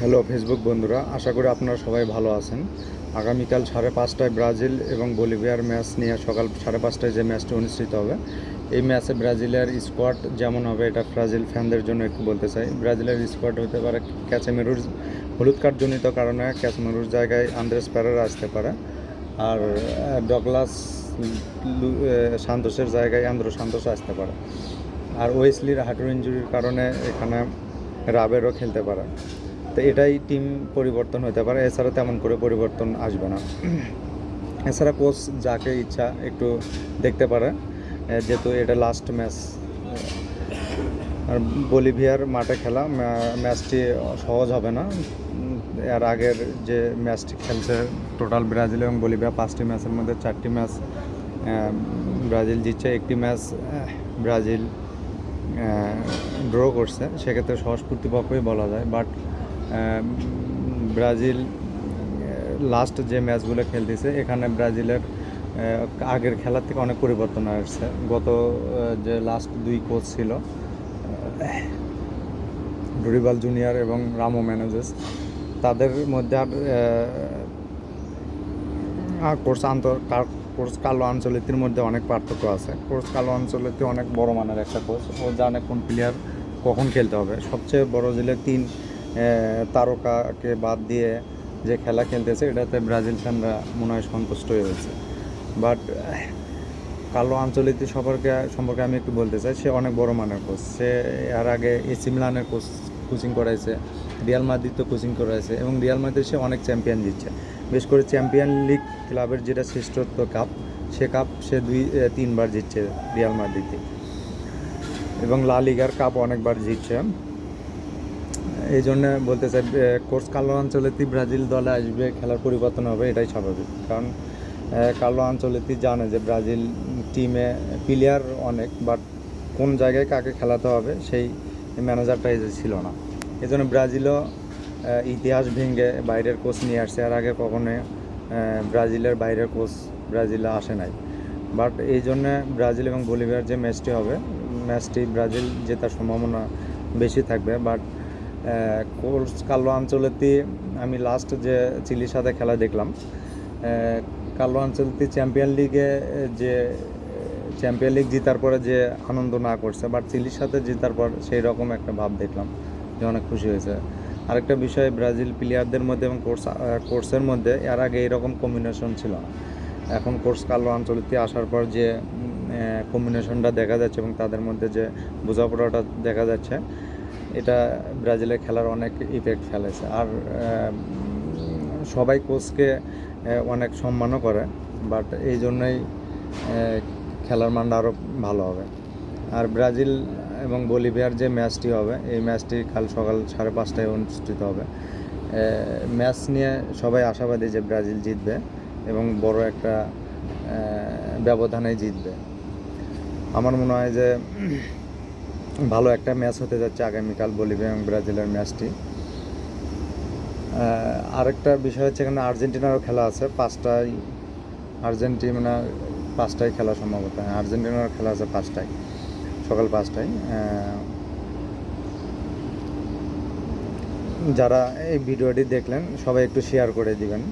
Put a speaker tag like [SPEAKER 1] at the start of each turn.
[SPEAKER 1] Hello Facebook বন্ধুরা, আশা করি আপনারা সবাই ভালো আছেন। আগামীকাল সাড়ে পাঁচটায় ব্রাজিল এবং বলিভিয়ার ম্যাচ নিয়ে সকাল সাড়ে পাঁচটায় যে ম্যাচটি অনুষ্ঠিত হবে, এই ম্যাচে ব্রাজিলের স্কোয়াড যেমন হবে, এটা ব্রাজিল ফ্যানদের জন্য একটু বলতে চাই। ব্রাজিলের স্কোয়াড হতে পারে ক্যাচেমেরুর হলুদ কার্ডজনিত কারণে ক্যাচমেরুর জায়গায় আন্দ্রেস প্যারেরা আসতে পারে। আর ডগলাস সান্তোসের জায়গায় আন্দ্রো সান্তোস আসতে পারে। আর ওয়েসলির হাঁটুর ইঞ্জুরির কারণে এখানে রাবেরও খেলতে পারে। তো এটাই টিম পরিবর্তন হতে পারে। এছাড়া তেমন করে পরিবর্তন আসবে না। এছাড়া কোচ যাকে ইচ্ছা একটু দেখতে পারে। যেহেতু এটা লাস্ট ম্যাচ আর বলিভিয়ার মাঠে খেলা ম্যাচটি সহজ হবে না। এর আগের যে ম্যাচটি খেলছে টোটাল ব্রাজিল এবং বলিভিয়া, পাঁচটি ম্যাচের মধ্যে চারটি ম্যাচ ব্রাজিল জিতছে, একটি ম্যাচ ব্রাজিল ড্র করছে। সেক্ষেত্রে সহজ প্রতিপক্ষই বলা যায়। বাট ব্রাজিল লাস্ট যে ম্যাচগুলো খেলতেছে, এখানে ব্রাজিলের আগের খেলার থেকে অনেক পরিবর্তন আসছে। গত যে লাস্ট দুই কোচ ছিল ডরিবাল জুনিয়র এবং রামো ম্যানেজেস তাদের মধ্যে আর কোর্স আন্তর কোর্স কালো আঞ্চলিকটির মধ্যে অনেক পার্থক্য আছে। কোর্স কালো আঞ্চলিকটি অনেক বড় মানের একটা কোচ ও জানে কোন প্লেয়ার কখন খেলতে হবে। সবচেয়ে বড় জেলে তিন তারকাকে বাদ দিয়ে যে খেলা খেলতেছে, এটাতে ব্রাজিল ফ্যানরা মনে হয় সন্তুষ্ট হয়েছে বাট, কালো আঞ্চলিক সম্পর্কে সম্পর্কে আমি একটু বলতে চাই, সে অনেক বড় মানের কোচ সে এর আগে এসি মিলানের কোচ কোচিং করাইছে, রিয়াল মাদ্রিদ তো কোচিং করাইছে এবং রিয়াল মাদ্রিদ সে অনেক চ্যাম্পিয়ন দিচ্ছে। বেশ করে চ্যাম্পিয়ন লিগ ক্লাবের যেটা শ্রেষ্ঠত্ব কাপ সে কাপ সে দুই তিনবার জিতছে রিয়াল মাদ্রিদে। এবং লা লিগার কাপ অনেকবার জিতছে। এই জন্য বলতে চাই কোর্স কালো আঞ্চলিক ব্রাজিল দলে আসবে, খেলার পরিবর্তন হবে, এটাই স্বাভাবিক। কারণ কালো আঞ্চলিক জানে যে ব্রাজিল টিমে প্লেয়ার অনেক বাট কোন জায়গায় কাকে খেলাতে হবে, সেই ম্যানেজারটা যে ছিল না। এই জন্য ব্রাজিলও ইতিহাস ভেঙে বাইরের কোচ নিয়ে আসছে, আর আগে কখনো ব্রাজিলের বাইরের কোচ ব্রাজিলে আসে নাই। বাট এই জন্য ব্রাজিল এবং বলিভিয়ার যে ম্যাচটি হবে ম্যাচটি ব্রাজিল জেতার সম্ভাবনা বেশি থাকবে বাট কোর্স কালো আঞ্চলেতে আমি লাস্ট যে চিলির সাথে খেলা দেখলাম কালো আঞ্চলতি চ্যাম্পিয়ন লিগে যে চ্যাম্পিয়ন লিগ জেতার পরে যে আনন্দ না করছে বাট চিলির সাথে জেতার পর সেই রকম একটা ভাব দেখলাম, যে অনেক খুশি হয়েছে। আরেকটা বিষয়, ব্রাজিল প্লেয়ারদের মধ্যে এবং কোর্স কোর্সের মধ্যে এর আগে এরকম কম্বিনেশন ছিল না। এখন কোর্স কালো আঞ্চলিকতে আসার পর যে কম্বিনেশনটা দেখা যাচ্ছে এবং তাদের মধ্যে যে বোঝাপড়াটা দেখা যাচ্ছে এটা ব্রাজিলের খেলার অনেক ইফেক্ট ফেলেছে। আর সবাই কোচকে অনেক সম্মানও করে বাট এই জন্যই খেলার মানটা আরও ভালো হবে। আর ব্রাজিল এবং বলিভিয়ার যে ম্যাচটি হবে, এই ম্যাচটি কাল সকাল সাড়ে পাঁচটায় অনুষ্ঠিত হবে। ম্যাচ নিয়ে সবাই আশাবাদী যে ব্রাজিল জিতবে এবং বড় একটা ব্যবধানে জিতবে। আমার মনে হয় যে ভালো একটা ম্যাচ হতে যাচ্ছে আগামীকাল বলিভিয়া এবং ব্রাজিলের ম্যাচটি। আরেকটা বিষয় হচ্ছে এখানে আর্জেন্টিনারও খেলা আছে পাঁচটায় আর্জেন্টিনা পাঁচটায় খেলা সম্ভবত। হ্যাঁ আর্জেন্টিনার খেলা আছে পাঁচটায় সকাল পাঁচটায়। যারা এই ভিডিওটি দেখলেন, সবাই একটু শেয়ার করে দিবেন।